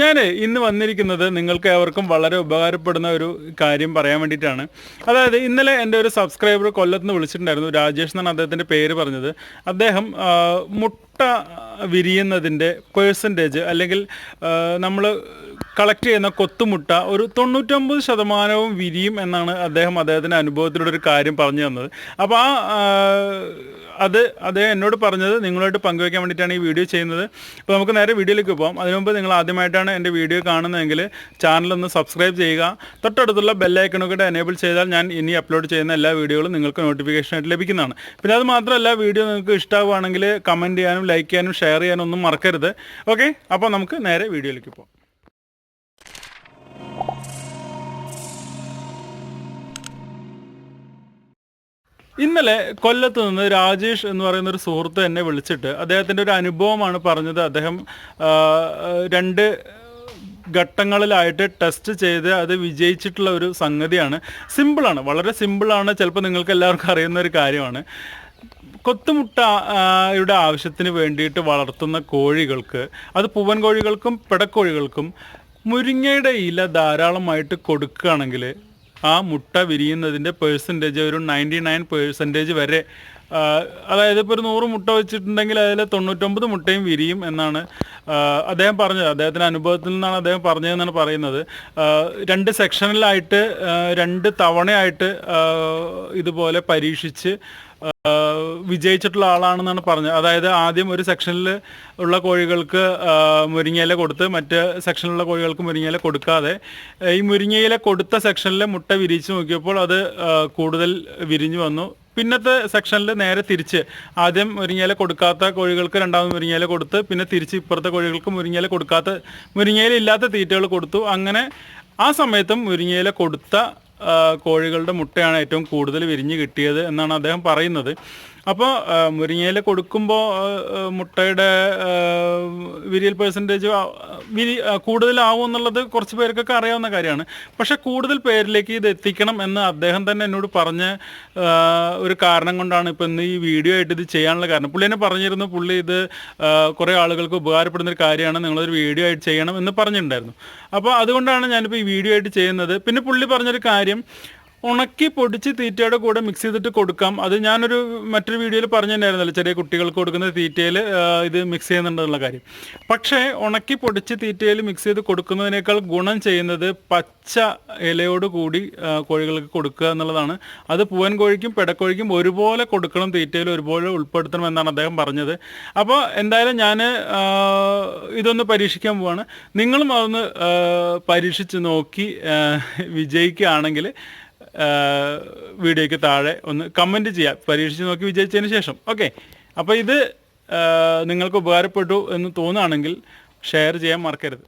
ഞാൻ ഇന്ന് വന്നിരിക്കുന്നത് നിങ്ങൾക്ക് അവർക്കും വളരെ ഉപകാരപ്പെടുന്ന ഒരു കാര്യം പറയാൻ വേണ്ടിയിട്ടാണ്. അതായത് ഇന്നലെ എന്റെ ഒരു സബ്സ്ക്രൈബർ കൊല്ലത്ത് നിന്ന് വിളിച്ചിട്ടുണ്ടായിരുന്നു. രാജേഷ് എന്നാണ് അദ്ദേഹത്തിന്റെ പേര് പറഞ്ഞത്. അദ്ദേഹം മുട്ട വിരിയുന്നതിന്റെ പേഴ്സന്റേജ് അല്ലെങ്കിൽ നമ്മൾ കളക്ട് ചെയ്യുന്ന കൊത്തുമുട്ട ഒരു തൊണ്ണൂറ്റൊമ്പത് ശതമാനവും വിരിയും എന്നാണ് അദ്ദേഹം അദ്ദേഹത്തിന്റെ അനുഭവത്തിലൂടെ ഒരു കാര്യം പറഞ്ഞു തന്നത്. അപ്പോൾ ആ അത് അദ്ദേഹം എന്നോട് പറഞ്ഞത് നിങ്ങളോട് പങ്കുവയ്ക്കാൻ വേണ്ടിയിട്ടാണ് ഈ വീഡിയോ ചെയ്യുന്നത്. അപ്പോൾ നമുക്ക് നേരെ വീഡിയോയിലേക്ക് പോകാം അതിനുമുമ്പ് നിങ്ങൾ നിങ്ങൾ ആദ്യമായിട്ടാണ് എന്റെ വീഡിയോ കാണുന്നതെങ്കിൽ ചാനലൊന്ന് സബ്സ്ക്രൈബ് ചെയ്യുക. തൊട്ടടുത്തുള്ള ബെല്ലൈക്കണൊക്കെ എനേബിൾ ചെയ്താൽ ഞാൻ ഇനി അപ്ലോഡ് ചെയ്യുന്ന എല്ലാ വീഡിയോകളും നിങ്ങൾക്ക് നോട്ടിഫിക്കേഷൻ ആയിട്ട് ലഭിക്കുന്നതാണ്. പിന്നെ അത് മാത്രമല്ല വീഡിയോ നിങ്ങൾക്ക് ഇഷ്ടമാവുകയാണെങ്കിൽ കമന്റ് ചെയ്യാനും ലൈക്ക് ചെയ്യാനും ഷെയർ ചെയ്യാനും ഒന്നും മറക്കരുത്. ഓക്കെ അപ്പോൾ നമുക്ക് നേരെ വീഡിയോയിലേക്ക് പോകാം. ഇന്നലെ കൊല്ലത്ത് നിന്ന് രാജേഷ് എന്ന് പറയുന്ന ഒരു സുഹൃത്ത് എന്നെ വിളിച്ചിട്ട് അദ്ദേഹത്തിന്റെ ഒരു അനുഭവമാണ് പറഞ്ഞത്. അദ്ദേഹം രണ്ട് ഘട്ടങ്ങളിലായിട്ട് ടെസ്റ്റ് ചെയ്ത് അത് വിജയിച്ചിട്ടുള്ള ഒരു സംഗതിയാണ്. സിമ്പിളാണ് വളരെ സിമ്പിളാണ് ചിലപ്പോൾ നിങ്ങൾക്ക് എല്ലാവർക്കും അറിയുന്ന ഒരു കാര്യമാണ്. കൊത്തുമുട്ടയുടെ ആവശ്യത്തിന് വേണ്ടിയിട്ട് വളർത്തുന്ന കോഴികൾക്ക് അത് പൂവൻ കോഴികൾക്കും പിടക്കോഴികൾക്കും മുരിങ്ങയുടെ ഇല ധാരാളമായിട്ട് കൊടുക്കുകയാണെങ്കിൽ ആ മുട്ട വിരിയുന്നതിന്റെ പേഴ്സന്റേജ് ഒരു നയന്റി നയൻ പേഴ്സന്റേജ് വരെ അതായത് ഇപ്പോൾ ഒരു നൂറ് മുട്ട വെച്ചിട്ടുണ്ടെങ്കിൽ അതിൽ തൊണ്ണൂറ്റൊമ്പത് മുട്ടയും വിരിയും എന്നാണ് അദ്ദേഹം പറഞ്ഞത്. അദ്ദേഹത്തിന്റെ അനുഭവത്തിൽ നിന്നാണ് അദ്ദേഹം പറഞ്ഞതെന്നാണ് പറയുന്നത്. രണ്ട് സെക്ഷനിലായിട്ട് രണ്ട് തവണയായിട്ട് ഇതുപോലെ പരീക്ഷിച്ച് വിജയിച്ചിട്ടുള്ള ആളാണെന്നാണ് പറഞ്ഞത്. അതായത് ആദ്യം ഒരു സെക്ഷനിൽ ഉള്ള കോഴികൾക്ക് മുരിങ്ങയില കൊടുത്ത് മറ്റ് സെക്ഷനിലുള്ള കോഴികൾക്ക് മുരിങ്ങയില കൊടുക്കാതെ ഈ മുരിങ്ങയില കൊടുത്ത സെക്ഷനിലെ മുട്ട വിരിച്ച് നോക്കിയപ്പോൾ അത് കൂടുതൽ വിരിഞ്ഞു വന്നു. പിന്നത്തെ സെക്ഷനിൽ നേരെ തിരിച്ച് ആദ്യം മുരിങ്ങയില കൊടുക്കാത്ത കോഴികൾക്ക് രണ്ടാമത് മുരിങ്ങയില കൊടുത്ത് പിന്നെ തിരിച്ച് ഇപ്പുറത്തെ കോഴികൾക്ക് മുരിങ്ങയില കൊടുക്കാത്ത മുരിങ്ങയില ഇല്ലാത്ത തീറ്റകൾ കൊടുത്തു. അങ്ങനെ ആ സമയത്തും മുരിങ്ങയില കൊടുത്ത കോഴികളുടെ മുട്ടയാണ് ഏറ്റവും കൂടുതൽ വിരിഞ്ഞ് കിട്ടിയത് എന്നാണ് അദ്ദേഹം പറയുന്നത്. അപ്പോൾ മുരിങ്ങയില കൊടുക്കുമ്പോൾ മുട്ടയുടെ വിരിയൽ പെർസെന്റേജ് വിരി കൂടുതലാവും എന്നുള്ളത് കുറച്ച് പേർക്കൊക്കെ അറിയാവുന്ന കാര്യമാണ്. പക്ഷേ കൂടുതൽ പേരിലേക്ക് ഇത് എത്തിക്കണം എന്ന് അദ്ദേഹം തന്നെ എന്നോട് പറഞ്ഞ ഒരു കാരണം കൊണ്ടാണ് ഇപ്പം ഇന്ന് ഈ വീഡിയോ ആയിട്ട് ഇത് ചെയ്യാനുള്ള കാരണം. പുള്ളി എന്നെ പറഞ്ഞിരുന്നു പുള്ളി ഇത് കുറേ ആളുകൾക്ക് ഉപകാരപ്പെടുന്ന ഒരു കാര്യമാണ് നിങ്ങളൊരു വീഡിയോ ആയിട്ട് ചെയ്യണം എന്ന് പറഞ്ഞിട്ടുണ്ടായിരുന്നു. അപ്പോൾ അതുകൊണ്ടാണ് ഞാനിപ്പോൾ ഈ വീഡിയോ ആയിട്ട് ചെയ്യുന്നത്. പിന്നെ പുള്ളി പറഞ്ഞൊരു കാര്യം ഉണക്കി പൊടിച്ച് തീറ്റയുടെ കൂടെ മിക്സ് ചെയ്തിട്ട് കൊടുക്കാം. അത് ഞാനൊരു മറ്റൊരു വീഡിയോയിൽ പറഞ്ഞിട്ടുണ്ടായിരുന്നല്ലോ ചെറിയ കുട്ടികൾക്ക് കൊടുക്കുന്ന തീറ്റയിൽ ഇത് മിക്സ് ചെയ്യുന്നുണ്ടെന്നുള്ള കാര്യം. പക്ഷേ ഉണക്കി പൊടിച്ച് തീറ്റയിൽ മിക്സ് ചെയ്ത് കൊടുക്കുന്നതിനേക്കാൾ ഗുണം ചെയ്യുന്നത് പച്ച ഇലയോട് കൂടി കോഴികൾക്ക് കൊടുക്കുക എന്നുള്ളതാണ്. അത് പൂവൻ കോഴിക്കും പെടക്കോഴിക്കും ഒരുപോലെ കൊടുക്കണം തീറ്റയിൽ ഒരുപോലെ ഉൾപ്പെടുത്തണം എന്നാണ് അദ്ദേഹം പറഞ്ഞത്. അപ്പോൾ എന്തായാലും ഞാൻ ഇതൊന്ന് പരീക്ഷിക്കാൻ പോവാണ്. നിങ്ങളും അതൊന്ന് പരീക്ഷിച്ച് നോക്കി വിജയിക്കുകയാണെങ്കിൽ വീഡിയോയ്ക്ക് താഴെ ഒന്ന് കമന്റ് ചെയ്യാം. പരീക്ഷിച്ച് നോക്കി വിജയിച്ചതിന് ശേഷം. ഓക്കെ അപ്പോൾ ഇത് നിങ്ങൾക്ക് ഉപകാരപ്പെട്ടു എന്ന് തോന്നുകയാണെങ്കിൽ ഷെയർ ചെയ്യാൻ മറക്കരുത്.